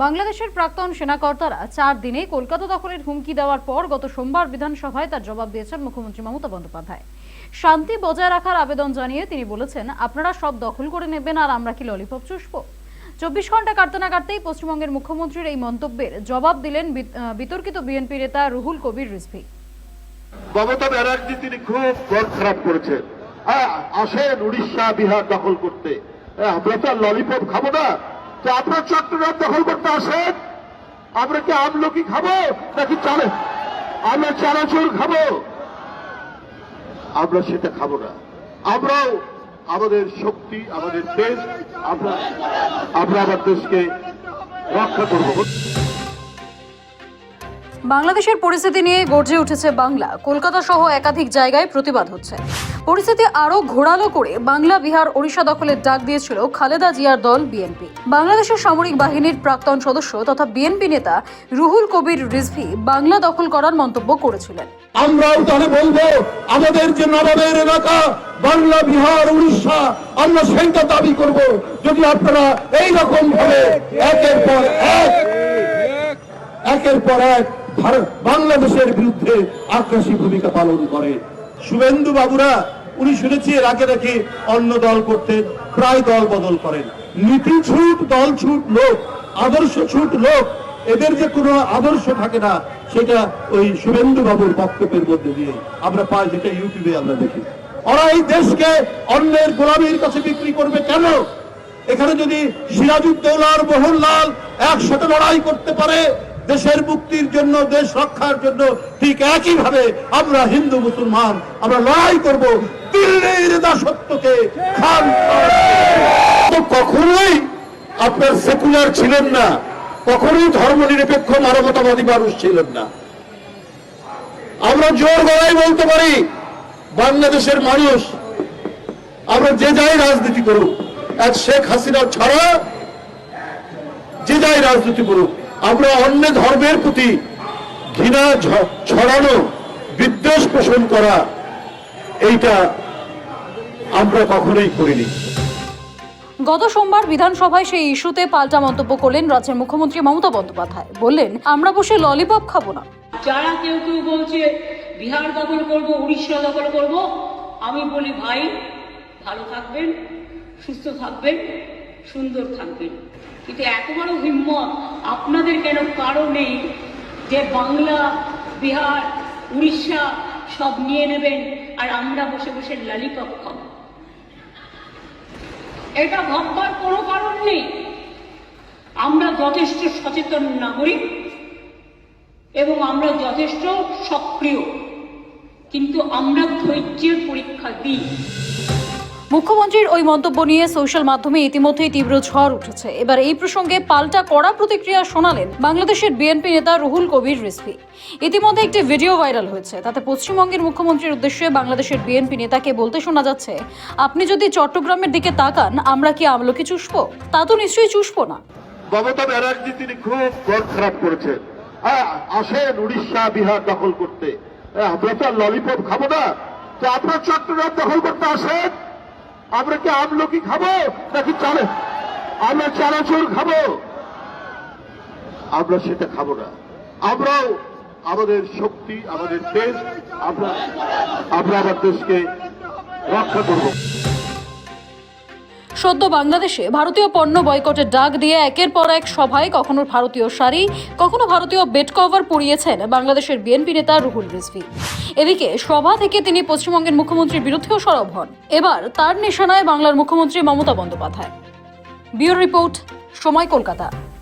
বাংলাদেশের প্রাক্তন সেনাকর্তারা চার দিনে কলকাতা দখলের হুমকি দেওয়ার পর গত সোমবার বিধানসভায় তার জবাব দিয়েছেন মুখ্যমন্ত্রী মমতা বন্দ্যোপাধ্যায়। শান্তি বজায় রাখার আবেদন জানিয়ে তিনি বলেছেন, আপনারা সব দখল করে নেবেন আর আমরা কি ললিপপ চুষবো? চব্বিশ ঘণ্টা কাটতে না কাটতেই পশ্চিমবঙ্গের মুখ্যমন্ত্রীর এই মন্তব্যের জবাব দিলেন বিতর্কিত বিএনপি নেতা রুহুল কবির রিজভী। মমতা ব্যানার্জি তিনি খুব মন খারাপ করেছেন। আসেন উড়িষ্যা, বিহার দখল করতে। আমরা তো ললিপপ খাব না। তো আপনার চট্টগ্রাম দখল করতে আসেন? আমরা কি আমলকি খাব নাকি চালে আমরা চানাচুর খাব? আমরা সেটা খাব না। আমরাও আমাদের শক্তি, আমাদের দেশ, আমরা আমরা আমার দেশকে রক্ষা করব। বাংলাদেশের পরিস্থিতি নিয়ে গর্জে উঠেছে বাংলা। কলকাতা সহ একাধিক জায়গায় প্রতিবাদ হচ্ছে। পরিস্থিতি আরও ঘোরালো করে বাংলা, বিহার, ওড়িশা দখলের ডাক দিয়েছিল খালেদা জিয়ার দল, বিএনপি। বাংলাদেশের সামরিক বাহিনীর প্রাক্তন সদস্য তথা বিএনপি নেতা রুহুল কবির রিজভি বাংলা দখল করার মন্তব্য করেছিলেন। আমরাও তাহলে বলব, আমাদের যে নবাবের এলাকা, বাংলা, বিহার উড়িষ্যা আমরা সেইটা দাবি করব। যদি আপনারা এই রকম ভাবে একের পর এক, একের পর এক ভারত বাংলাদেশের বিরুদ্ধে আগ্রাসী ভূমিকা পালন করে। শুভেন্দু বাবুরা, উনি শুনেছি এর আগে নাকি অন্য দল করতেন, প্রায় দল বদল করেন। নীতি ছুট, দল ছুট, লোক, আদর্শ ছুট, লোক, এদের যে কোনো আদর্শ থাকে না, সেটা ওই শুভেন্দু বাবুর বক্তব্যের মধ্যে দিয়ে আমরা পাই, যেটা ইউটিউবে আমরা দেখি। ওরা এই দেশকে অন্যের গোলামীর কাছে বিক্রি করবে কেন? এখানে যদি সিরাজউদ্দৌলার মোহনলাল একসাথে লড়াই করতে পারে দেশের মুক্তির জন্য, দেশ রক্ষার জন্য ঠিক একই ভাবে আমরা হিন্দু, মুসলমান, আমরা লড়াই করব দিল্লির দাসত্বকে কখনোই আপনার সেকুলার ছিলেন না, কখনোই ধর্ম নিরপেক্ষ মানবতাবাদী মানুষ ছিলেন না। আমরা জোর গলায় বলতে পারি, বাংলাদেশের মানুষ, আমরা যে যাই রাজনীতি করুক এক শেখ হাসিনা ছাড়া যে যাই রাজনীতি করুক আমরা অন্য ধর্মের প্রতি ঘৃণা ঝ- ছড়ানো বিদ্বেষ পোষণ করা এইটা আমরা কখনোই করিনি। গত সোমবার বিধানসভায় সেই ইস্যুতে পাল্টা মন্তব্য করলেন রাজ্যের মুখ্যমন্ত্রী মমতা বন্দ্যোপাধ্যায়। বললেন আমরা বসে ললিপপ খাব না। যারা কেউ কেউ বলছে বিহার দখল করব উড়িষ্যা দখল করব। আমি বলি ভাই ভালো থাকবেন সুস্থ থাকবেন। সুন্দর থাকবেন কিন্তু এত বড় হিম্মত আপনাদের কেন কারও নেই যে বাংলা, বিহার, উড়িষ্যা সব নিয়ে নেবেন আর আমরা বসে বসে লালিপপ খাব। এটা ভাববার কোনো কারণ নেই। আমরা যথেষ্ট সচেতন নাগরিক এবং আমরা যথেষ্ট সক্রিয়। কিন্তু আমরা ধৈর্যের পরীক্ষা দিই। মুখ্যমন্ত্রীর ওই মন্তব্য নিয়ে সোশ্যাল মাধ্যমে ইতিমধ্যেই তীব্র ঝড় উঠেছে। এবার এই প্রসঙ্গে পাল্টা কড়া প্রতিক্রিয়া শোনালেন বাংলাদেশের বিএনপি নেতা রুহুল কবির রিজভী। ইতিমধ্যে একটি ভিডিও ভাইরাল হয়েছে। তাতে পশ্চিমবঙ্গের মুখ্যমন্ত্রীর উদ্দেশ্যে বাংলাদেশের বিএনপি নেতাকে বলতে শোনা যাচ্ছে আপনি যদি চট্টগ্রামের দিকে তাকান আমরা কি আমলকি চুষবো? তা তো নিশ্চয়ই চুষবো না। মমতা ব্যানার্জি তিনি খুব খারাপ করেছেন। হ্যাঁ, আসেন উড়িষ্যা বিহার দখল করতে। হ্যাঁ, আমরা তো ললিপপ খাব না। তো আপনার চট্টগ্রাম দখল করতে আসেন? আমরা কি আমলকি খাব নাকি চালে আমরা চানাচুর খাব। আমরা সেটা খাব না। আমরাও আমাদের শক্তি, আমাদের দেশ, আমরা আমরা আমার দেশকে রক্ষা করব। সদ্য বাংলাদেশে ভারতীয় পণ্য বয়কটের ডাক দিয়ে একের পর এক সভায় কখনো ভারতীয় শাড়ি, কখনো ভারতীয় বেড কভার পরিয়েছেন বাংলাদেশের বিএনপি নেতা রুহুল রিজভি। এদিকে সভা থেকে তিনি পশ্চিমবঙ্গের মুখ্যমন্ত্রীর বিরুদ্ধেও সরব হন। এবার তার নিশানায় বাংলার মুখ্যমন্ত্রী মমতা বন্দ্যোপাধ্যায়। ব্যুরো রিপোর্ট, সময় কলকাতা।